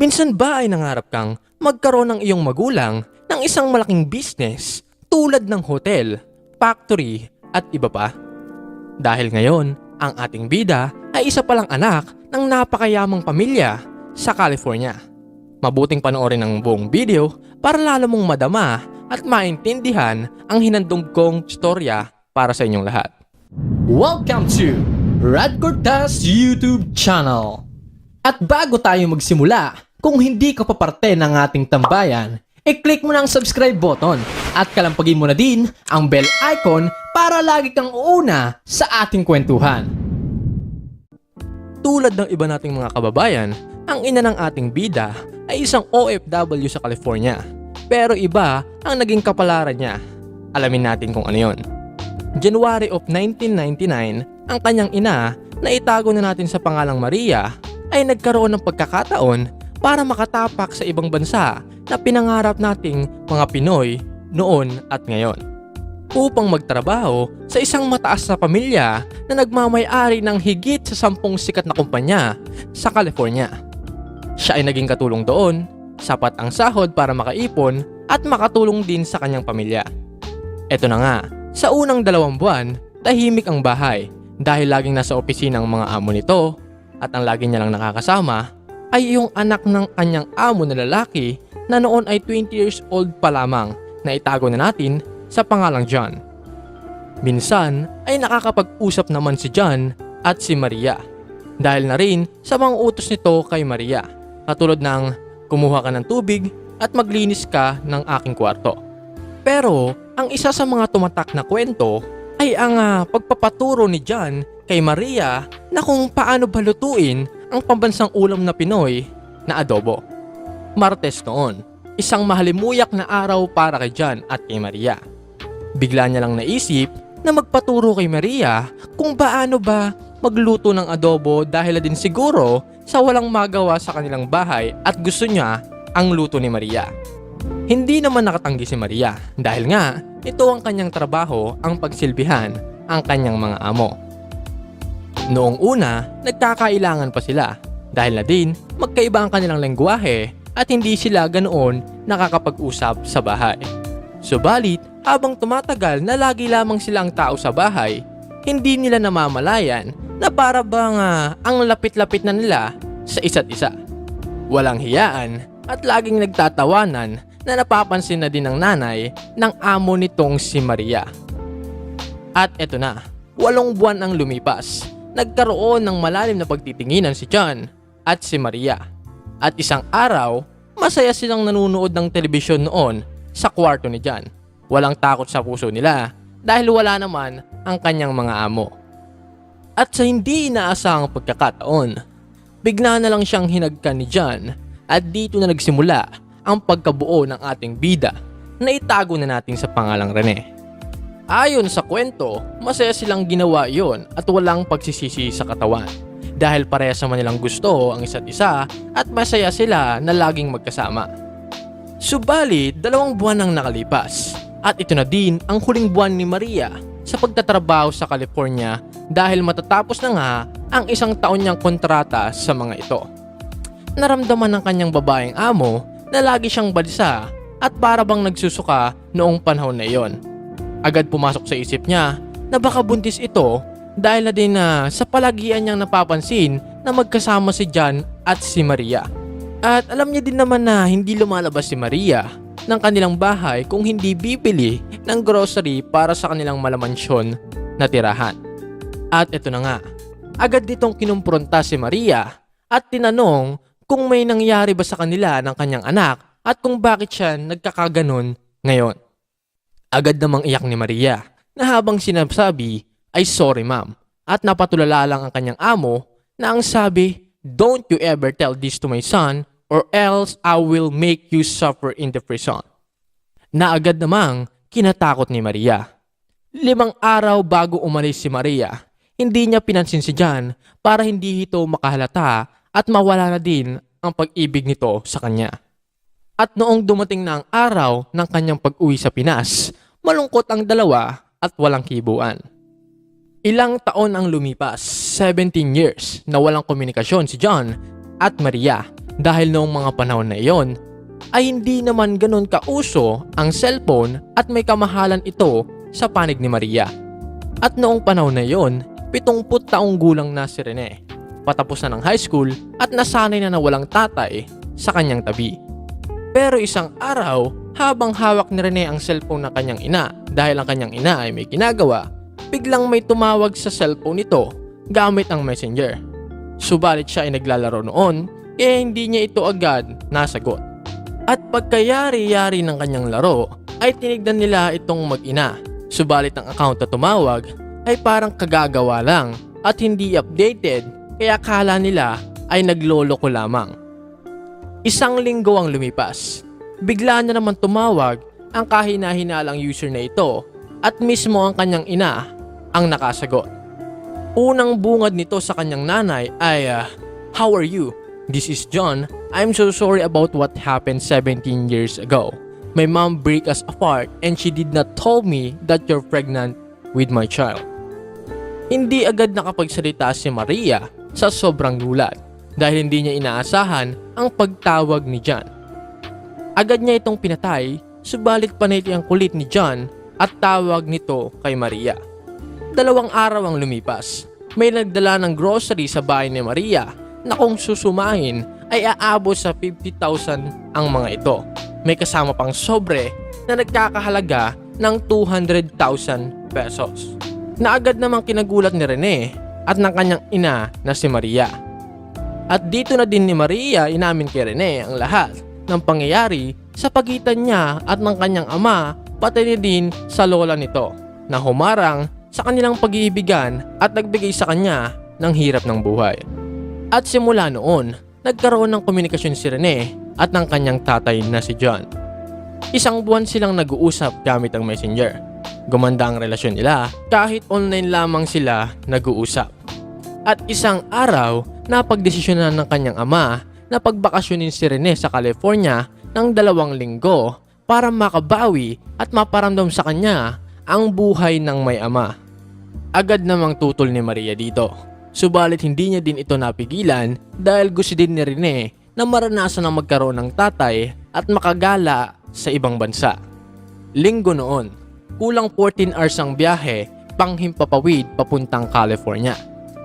Minsan ba ay nangarap kang magkaroon ng iyong magulang ng isang malaking business tulad ng hotel, factory at iba pa? Dahil ngayon, ang ating bida ay isa palang anak ng napakayamang pamilya sa California. Mabuting panoorin ang buong video para lalo mong madama at maintindihan ang hinandog kong storya para sa inyong lahat. Welcome to Rad Cortez YouTube channel. At bago tayo magsimula, kung hindi ka pa parte ng ating tambayan, i-click mo na ang subscribe button at kalampagin mo na din ang bell icon para lagi kang uuna sa ating kwentuhan. Tulad ng iba nating mga kababayan, ang ina ng ating bida ay isang OFW sa California. Pero iba ang naging kapalaran niya. Alamin natin kung ano yon. January of 1999, ang kanyang ina na itago na natin sa pangalang Maria ay nagkaroon ng pagkakataon para makatapak sa ibang bansa na pinangarap nating mga Pinoy noon at ngayon. Upang magtrabaho sa isang mataas na pamilya na nagmamay-ari ng higit sa sampung sikat na kumpanya sa California. Siya ay naging katulong doon, sapat ang sahod para makaipon at makatulong din sa kanyang pamilya. Ito na nga, sa unang dalawang buwan, tahimik ang bahay dahil laging nasa opisina ang mga amo nito at ang lagi niya lang nakakasama ay yung anak ng kanyang amo na lalaki na noon ay 20 years old pa lamang na itago na natin sa pangalang John. Minsan ay nakakapag-usap naman si John at si Maria dahil na rin sa mga utos nito kay Maria katulad ng kumuha ka ng tubig at maglinis ka ng aking kwarto. Pero ang isa sa mga tumatak na kwento ay ang ah, pagpapaturo ni John kay Maria na kung paano balutuin ang pambansang ulam na Pinoy na adobo. Martes noon, isang mahalimuyak na araw para kay John at kay Maria. Bigla niya lang naisip na magpaturo kay Maria kung paano ba magluto ng adobo dahil din siguro sa walang magawa sa kanilang bahay at gusto niya ang luto ni Maria. Hindi naman nakatanggi si Maria dahil nga ito ang kanyang trabaho ang pagsilbihan ang kanyang mga amo. Noong una, nagkakailangan pa sila dahil na din magkaiba ang kanilang lengguwahe at hindi sila ganoon nakakapag-usap sa bahay. Subalit, habang tumatagal na lagi lamang sila ang tao sa bahay, hindi nila namamalayan na para bang ah, ang lapit-lapit na nila sa isa't isa. Walang hiyaan at laging nagtatawanan na napapansin na din ng nanay ng amo nitong si Maria. At eto na, walong buwan ang lumipas. Nagkaroon ng malalim na pagtitinginan si John at si Maria. At isang araw, masaya silang nanunood ng telebisyon noon sa kwarto ni John. Walang takot sa puso nila dahil wala naman ang kanyang mga amo. At sa hindi inaasahang pagkakataon, bigla na lang siyang hinagkan ni John at dito na nagsimula ang pagkabuo ng ating bida na itago na natin sa pangalang Rene. Ayon sa kwento, masaya silang ginawa yon at walang pagsisisi sa katawan. Dahil parehas naman nilang gusto ang isa't isa at masaya sila na laging magkasama. Subalit, dalawang buwan ang nakalipas at ito na din ang huling buwan ni Maria sa pagtatrabaho sa California dahil matatapos na nga ang isang taon niyang kontrata sa mga ito. Naramdaman ng kanyang babaeng amo na lagi siyang balisa at para bang nagsusuka noong panahon na iyon. Agad pumasok sa isip niya na baka buntis ito dahil na din na sa palagian niyang napapansin na magkasama si John at si Maria. At alam niya din naman na hindi lumalabas si Maria ng kanilang bahay kung hindi bibili ng grocery para sa kanilang malamansyon na tirahan. At ito na nga, agad ditong kinumpronta si Maria at tinanong kung may nangyari ba sa kanila ng kanyang anak at kung bakit siya nagkakaganon ngayon. Agad namang iyak ni Maria na habang sinasabi ay sorry ma'am at napatulala lang ang kanyang amo na ang sabi, Don't you ever tell this to my son or else I will make you suffer in the prison. Na agad namang kinatakot ni Maria. Limang araw bago umalis si Maria, hindi niya pinansin si John para hindi ito makahalata at mawala na din ang pag-ibig nito sa kanya. At noong dumating na ang araw ng kanyang pag-uwi sa Pinas, malungkot ang dalawa at walang kibuan. Ilang taon ang lumipas, 17 years, na walang komunikasyon si John at Maria Dahil noong mga panahon na iyon, ay hindi naman ganun kauso ang cellphone at may kamahalan ito sa panig ni Maria. At noong panahon na iyon, 70 taong gulang na si Rene. Patapos na ng high school at nasanay na na walang tatay sa kanyang tabi. Pero isang araw, habang hawak ni Rene ang cellphone ng kanyang ina dahil ang kanyang ina ay may ginagawa, biglang may tumawag sa cellphone nito gamit ang messenger. Subalit siya ay naglalaro noon kaya hindi niya ito agad nasagot. At pagkayari-yari ng kanyang laro ay tinignan nila itong mag-ina. Subalit ang account na tumawag ay parang kagagawa lang at hindi updated kaya kala nila ay nagloloko lamang. Isang linggo ang lumipas. Bigla na naman tumawag ang kahina-hinalang user na ito at mismo ang kanyang ina ang nakasagot. Unang bungad nito sa kanyang nanay ay, ah, How are you? This is John. I'm so sorry about what happened 17 years ago. My mom break us apart and she did not tell me that you're pregnant with my child. Hindi agad nakapagsalita si Maria sa sobrang gulat dahil hindi niya inaasahan ang pagtawag ni John. Agad niya itong pinatay, subalit paniti ang kulit ni John at tawag nito kay Maria. Dalawang araw ang lumipas. May nagdala ng grocery sa bahay ni Maria na kung susumahin ay aabot sa 50,000 ang mga ito. May kasama pang sobre na nagkakahalaga ng 200,000 pesos. Na agad namang kinagulat ni Rene at ng kanyang ina na si Maria. At dito na din ni Maria inamin kay Rene ang lahat ng pangyayari sa pagitan niya at ng kanyang ama pati na din sa lola nito na humarang sa kanilang pag-iibigan at nagbigay sa kanya ng hirap ng buhay. At simula noon, nagkaroon ng komunikasyon si Rene at ng kanyang tatay na si John. Isang buwan silang nag-uusap gamit ang messenger. Gumanda ang relasyon nila kahit online lamang sila nag-uusap. At isang araw, napagdesisyonan ng kanyang ama na pagbakasyonin si Rene sa California ng dalawang linggo para makabawi at maparamdam sa kanya ang buhay ng may ama. Agad namang tutol ni Maria dito. Subalit hindi niya din ito napigilan dahil gusto din ni Rene na maranasan ang magkaroon ng tatay at makagala sa ibang bansa. Linggo noon, kulang 14 hours ang biyahe panghimpapawid papuntang California.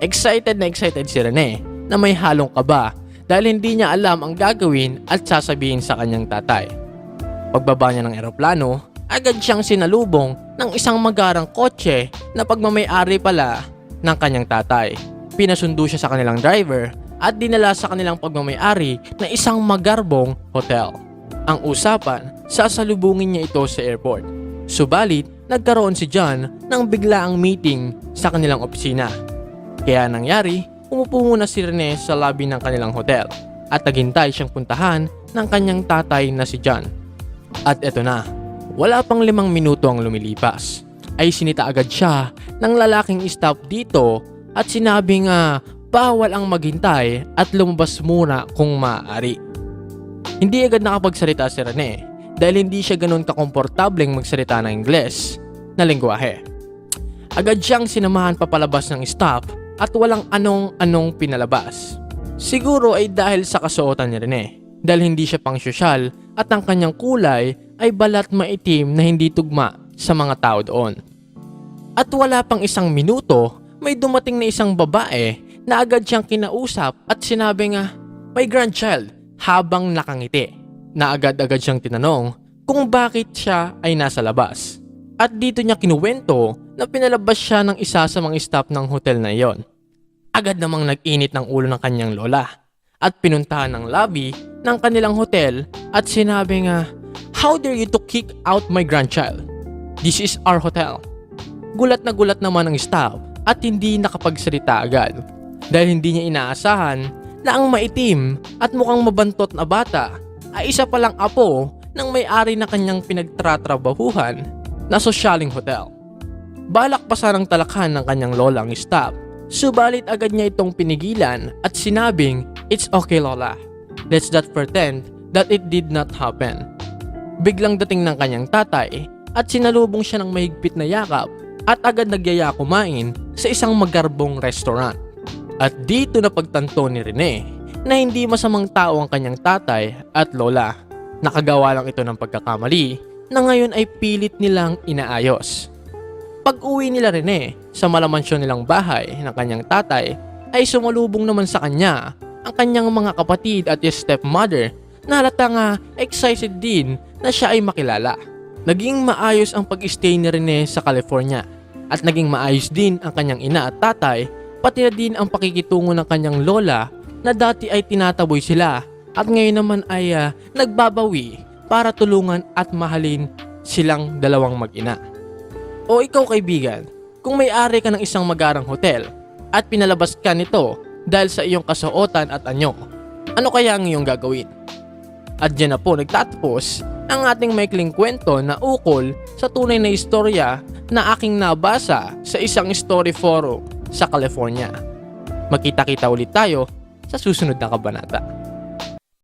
Excited na excited si Rene na may halong kaba dahil hindi niya alam ang gagawin at sasabihin sa kanyang tatay. Pagbaba niya ng eroplano, agad siyang sinalubong ng isang magarang kotse na pagmamayari pala ng kanyang tatay. Pinasundo siya sa kanilang driver at dinala sa kanilang pagmamayari na isang magarbong hotel. Ang usapan, sasalubungin niya ito sa airport. Subalit, nagkaroon si John ng biglaang meeting sa kanilang opisina. Kaya nangyari, umupo muna si Rene sa lobby ng kanilang hotel at naghintay siyang puntahan ng kanyang tatay na si John. At eto na, wala pang limang minuto ang lumilipas. Ay sinita agad siya ng lalaking staff dito at sinabi nga bawal ang maghintay at lumabas muna kung maaari. Hindi agad nakapagsalita si Rene dahil hindi siya ganun kakomportableng magsalita ng Ingles na lingwahe. Agad siyang sinamahan papalabas ng staff at walang anong-anong pinalabas. Siguro ay dahil sa kasuotan ni Rene dahil hindi siya pang sosyal at ang kanyang kulay ay balat maitim na hindi tugma sa mga tao doon. At wala pang isang minuto, may dumating na isang babae na agad siyang kinausap at sinabi nga, may grandchild habang nakangiti. Na agad-agad siyang tinanong kung bakit siya ay nasa labas. At dito niya kinuwento na pinalabas siya ng isa sa mga staff ng hotel na iyon. Agad namang nag-init ng ulo ng kanyang lola at pinuntahan ng lobby ng kanilang hotel at sinabi nga, How dare you to kick out my grandchild? This is our hotel. Gulat na gulat naman ang staff at hindi nakapagsalita agad dahil hindi niya inaasahan na ang maitim at mukhang mabantot na bata ay isa palang apo ng may-ari na kanyang pinagtratrabahuhan na sosyaling hotel. Balak pa sanang talakhan ng kanyang lola ang staff, subalit agad niya itong pinigilan at sinabing, It's okay lola, let's not pretend that it did not happen. Biglang dating ng kanyang tatay at sinalubong siya ng mahigpit na yakap at agad nagyaya kumain sa isang magarbong restaurant. At dito na pagtanto ni Rene na hindi masamang tao ang kanyang tatay at lola. Nakagawa lang ito ng pagkakamali na ngayon ay pilit nilang inaayos. Pag uwi nila Rene sa malamansyon nilang bahay ng kanyang tatay ay sumalubong naman sa kanya ang kanyang mga kapatid at yung stepmother na halata nga excited din na siya ay makilala. Naging maayos ang pag-stay ni Rene sa California at naging maayos din ang kanyang ina at tatay pati na din ang pakikitungo ng kanyang lola na dati ay tinataboy sila at ngayon naman ay ah, nagbabawi para tulungan at mahalin silang dalawang mag-ina. O ikaw kaibigan, kung may-ari ka ng isang magarang hotel at pinalabas ka nito dahil sa iyong kasuotan at anyo, ano kaya ang iyong gagawin? At dyan na po nagtatapos ang ating maikling kwento na ukol sa tunay na istorya na aking nabasa sa isang story forum sa California. Magkita-kita ulit tayo sa susunod na kabanata.